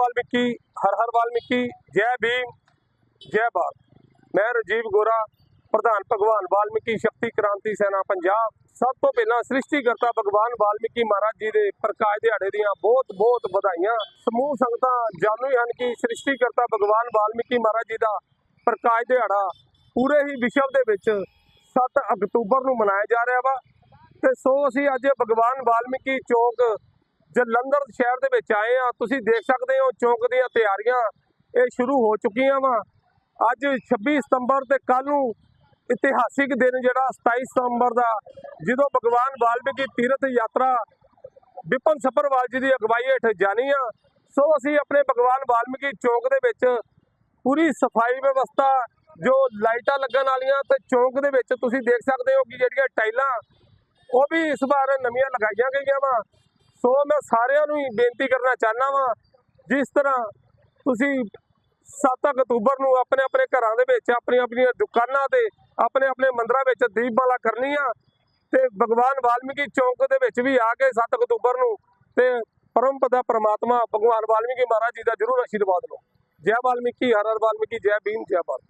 ਵਾਲਮੀਕੀ, ਹਰ ਹਰ ਵਾਲਮੀਕੀ, ਜੈ ਭੀਮ, ਜੈ ਭਾਰਤ। ਮੈਂ ਰਜੀਵ ਗੋਰਾ, ਪ੍ਰਧਾਨ ਭਗਵਾਨ ਵਾਲਮੀਕੀ ਸ਼ਕਤੀ ਕ੍ਰਾਂਤੀ ਸੈਨਾ ਪੰਜਾਬ। ਸਭ ਤੋਂ ਪਹਿਲਾਂ ਸ੍ਰਿਸ਼ਟੀਕਰਤਾ ਭਗਵਾਨ ਵਾਲਮੀਕੀ ਮਹਾਰਾਜ ਜੀ ਦੇ ਪ੍ਰਕਾਸ਼ ਦਿਹਾੜੇ ਦੀਆਂ ਬਹੁਤ ਬਹੁਤ ਵਧਾਈਆਂ। ਸਮੂਹ ਸੰਗਤਾਂ ਜਾਣੂ ਹੀ ਹਨ ਕਿ ਸ੍ਰਿਸ਼ਟੀਕਰਤਾ ਭਗਵਾਨ ਵਾਲਮੀਕੀ ਮਹਾਰਾਜ ਜੀ ਦਾ ਪ੍ਰਕਾਸ਼ ਦਿਹਾੜਾ ਪੂਰੇ ਹੀ ਵਿਸ਼ਵ ਦੇ ਵਿੱਚ 7 ਅਕਤੂਬਰ ਨੂੰ ਮਨਾਇਆ ਜਾ ਰਿਹਾ ਵਾ। ਤੇ ਸੋ ਅਸੀਂ ਅੱਜ ਭਗਵਾਨ ਵਾਲਮੀਕੀ ਚੌਕ ਜਲੰਧਰ ਸ਼ਹਿਰ ਦੇ ਵਿੱਚ ਆਏ ਆ, ਤੁਸੀਂ ਦੇਖ ਸਕਦੇ ਹੋ ਚੌਂਕ ਦੀਆਂ ਤਿਆਰੀਆਂ, ਇਹ ਸ਼ੁਰੂ ਹੋ ਚੁੱਕੀਆਂ ਵਾ। ਅੱਜ 26 ਸਤੰਬਰ ਤੇ ਕੱਲ ਨੂੰ ਇਤਿਹਾਸਿਕ ਦਿਨ ਜਿਹੜਾ 27 ਸਤੰਬਰ ਦਾ, ਜਦੋਂ ਭਗਵਾਨ ਵਾਲਮੀਕੀ ਤੀਰਥ ਯਾਤਰਾ ਵਿਪਨ ਸੱਭਰਵਾਲ ਜੀ ਦੀ ਅਗਵਾਈ ਹੇਠ ਜਾਣੀ ਆ, ਸੋ ਅਸੀਂ ਆਪਣੇ ਭਗਵਾਨ ਵਾਲਮੀਕੀ ਚੌਂਕ ਦੇ ਵਿੱਚ ਪੂਰੀ ਸਫ਼ਾਈ ਵਿਵਸਥਾ, ਜੋ ਲਾਈਟਾਂ ਲੱਗਣ ਵਾਲੀਆਂ, ਤੇ ਚੌਂਕ ਦੇ ਵਿੱਚ ਤੁਸੀਂ ਦੇਖ ਸਕਦੇ ਹੋ ਕਿ ਜਿਹੜੀਆਂ ਟਾਈਲਾਂ, ਉਹ ਵੀ ਇਸ ਵਾਰ ਨਵੀਆਂ ਲਗਾਈਆਂ ਗਈਆਂ ਵਾ। ਸੋ ਮੈਂ ਸਾਰਿਆਂ ਨੂੰ ਹੀ ਬੇਨਤੀ ਕਰਨਾ ਚਾਹਨਾ ਵਾਂ, ਜਿਸ ਤਰ੍ਹਾਂ ਤੁਸੀਂ 7 ਅਕਤੂਬਰ ਨੂੰ ਆਪਣੇ ਆਪਣੇ ਘਰਾਂ ਦੇ ਵਿੱਚ ਆਪਣੀਆਂ ਆਪਣੀਆਂ ਦੁਕਾਨਾਂ ਤੇ ਆਪਣੇ ਆਪਣੇ ਮੰਦਰਾਂ ਵਿੱਚ ਦੀਪਮਾਲਾ ਕਰਨੀ ਆ ਤੇ ਭਗਵਾਨ ਵਾਲਮੀਕੀ ਚੌਂਕ ਦੇ ਵਿੱਚ ਵੀ ਆ ਕੇ 7 ਅਕਤੂਬਰ ਨੂੰ ਤੇ ਪਰਮ ਪਿਤਾ ਪ੍ਰਮਾਤਮਾ ਭਗਵਾਨ ਵਾਲਮੀਕੀ ਮਹਾਰਾਜ ਜੀ ਦਾ ਜਰੂਰ ਆਸ਼ੀਰਵਾਦ ਲਓ। ਜੈ ਵਾਲਮੀਕੀ, ਹਰ ਹਰ ਵਾਲਮੀਕੀ, ਜੈ ਭੀਮ, ਜੈ ਭਾਰਤ।